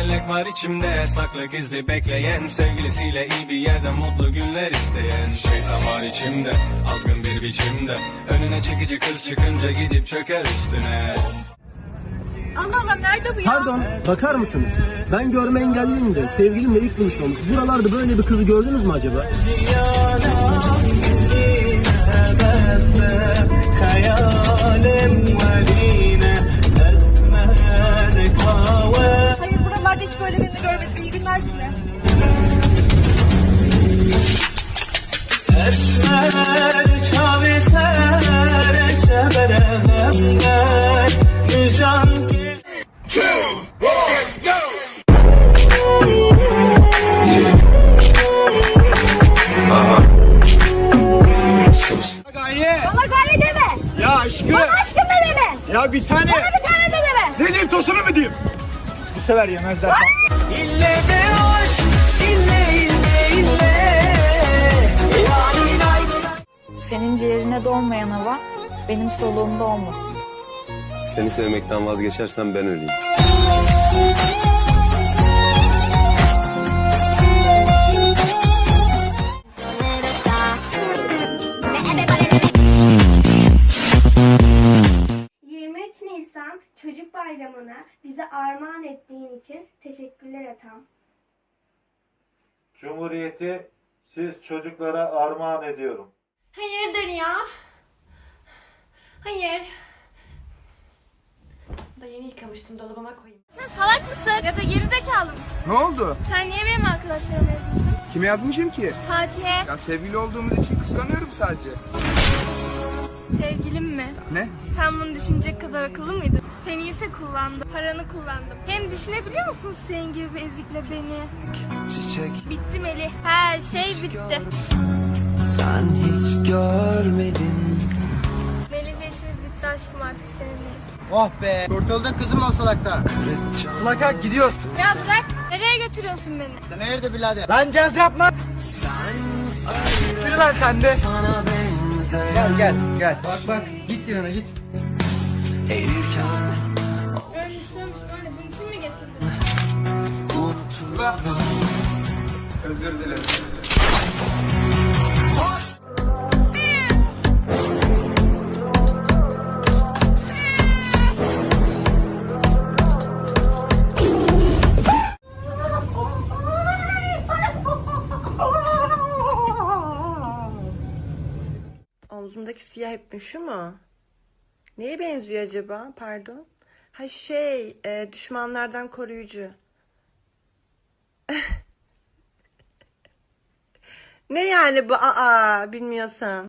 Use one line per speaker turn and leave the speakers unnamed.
melek var içimde saklı gizli bekleyen Sevgilisiyle iyi bir yerde mutlu günler isteyen Şeytan var içimde azgın bir biçimde Önüne çekici kız çıkınca gidip çöker üstüne
Allah Allah nerede bu ya?
Pardon, bakar mısınız? Ben görme engelliyim de sevgilimle ilk buluşmamız. Buralarda böyle bir kızı gördünüz mü acaba?
Görmedim. İyi günler size. Bana gayret deme.
Ya aşkım.
Bana aşkım da deme.
Ya bir tane.
Bana bir tane de deme.
Ne diyeyim tosunu mu diyeyim? Bu sefer yemezler.
Senin ciğerine dolmayan hava benim soluğumda olmasın.
Seni sevmekten vazgeçersem ben öleyim.
Bayramı'na bize armağan ettiğin için teşekkürler Atam.
Cumhuriyeti siz çocuklara armağan ediyorum.
Hayırdır ya? Hayır. Da yeni yıkamıştım dolabıma koyayım.
Sen salak mısın? Ya da gerizekalı mısın?
Ne oldu?
Sen niye benim arkadaşlarıma yazıyorsun?
Kime yazmışım ki?
Fatih'e
Ya sevgili olduğumuz için kıskanıyorum sadece.
sevgilim mi?
Ne?
Sen bunu düşünecek kadar akıllı mıydın? İse kullandım. Paranı kullandım. Hem düşünebiliyor musun senin gibi bir ezikle beni?
Çiçek
Bitti Melih. Her şey bitti.
sen hiç görmedin
Melih'le işimiz bitti aşkım artık seninle.
Oh be, kurtuldun kızım o salakta. Salaka gidiyoruz.
Ya bırak. Nereye götürüyorsun beni?
Sen hayırdır birader?
Lan caz yapma. Yürü lan sen de.
Sana benzer
Gel gel gel. Bak bak, git yanına git.
Erirken
Özür dilerim.
Omzumdaki siyah hep şu mu? Neye benziyor acaba? Pardon. Ha şey, e, düşmanlardan koruyucu. Ne yani bu? Aa, bilmiyorsam.